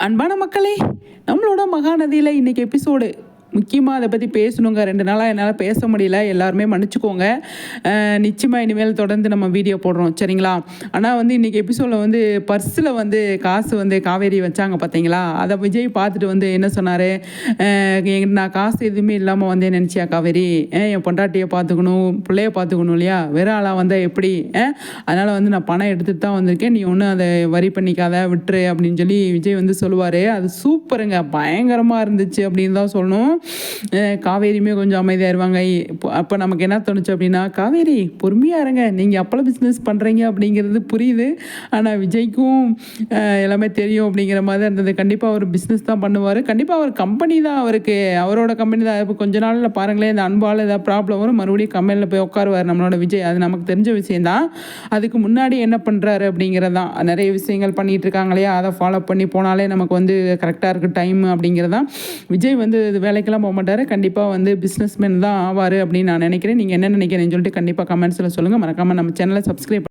அன்பான மக்களே நம்மளோட மகாநதியில் இன்றைக்கி எபிசோடு முக்கியமாக அதை பற்றி பேசணுங்க. ரெண்டு நாளாக என்னால் பேச முடியல. எல்லாருமே மன்னிச்சுக்கோங்க. நிச்சயமாக இனிமேல் தொடர்ந்து நம்ம வீடியோ போடுறோம். சரிங்களா? ஆனால் வந்து இன்றைக்கி எபிசோடில் வந்து பர்ஸில் வந்து காசு வந்து காவேரி வச்சாங்க பார்த்தீங்களா அதை விஜய் பார்த்துட்டு வந்து என்ன சொன்னார்? நான் காசு எதுவுமே இல்லாமல் வந்தேன் நினச்சியா காவேரி? என் பொண்டாட்டியை பார்த்துக்கணும் பிள்ளைய பார்த்துக்கணும் இல்லையா? வேற ஆளாக வந்தால் எப்படி? அதனால் வந்து நான் பணம் எடுத்துகிட்டு தான் வந்திருக்கேன். நீ ஒன்றும் அதை வரி பண்ணிக்காத விட்டுரு அப்படின்னு சொல்லி விஜய் வந்து சொல்லுவார். அது சூப்பருங்க. பயங்கரமாக இருந்துச்சு அப்படின்னு தான் சொல்லணும். காவேரியுமே கொஞ்சம் அமைதியாயிருவாங்க இப்போ அப்போ நமக்கு என்ன தோணுச்சு அப்படின்னா காவேரி பொறுமையாக இருங்க. நீங்கள் அப்பளம் பிஸ்னஸ் பண்ணுறீங்க அப்படிங்கிறது புரியுது. ஆனால் விஜய்க்கும் எல்லாமே தெரியும் அப்படிங்கிற மாதிரி இருந்தது. கண்டிப்பாக அவர் பிஸ்னஸ் தான் பண்ணுவார். கண்டிப்பாக அவர் கம்பெனி தான் அவருக்கு. அவரோட கம்பெனி தான். இப்போ கொஞ்ச நாளில் பாருங்களேன் இந்த அன்பால் ஏதாவது ப்ராப்ளம் வரும் மறுபடியும் கம்பெனியில் போய் உட்காருவார் நம்மளோட விஜய். அது நமக்கு தெரிஞ்ச விஷயந்தான் அதுக்கு முன்னாடி என்ன பண்ணுறாரு அப்படிங்கிறதான் நிறைய விஷயங்கள் பண்ணிகிட்டு இருக்காங்க இல்லையா? அதை ஃபாலோ பண்ணி போனாலே நமக்கு வந்து கரெக்டாக இருக்குது டைம் அப்படிங்கிறதான் விஜய் வந்து இது வேலைக்கெல்லாம் போக மாட்டார். கண்டிப்பாக வந்து பிஸ்னஸ்மேன் தான் ஆவார் அப்படின்னு நான் நினைக்கிறேன். நீங்கள் என்ன நினைக்கிறேன்னு சொல்லிட்டு கண்டிப்பாக கமெண்ட்ஸில் சொல்லுங்கள் மறக்காமல் நம்ம சேனலை சப்ஸ்கிரைப்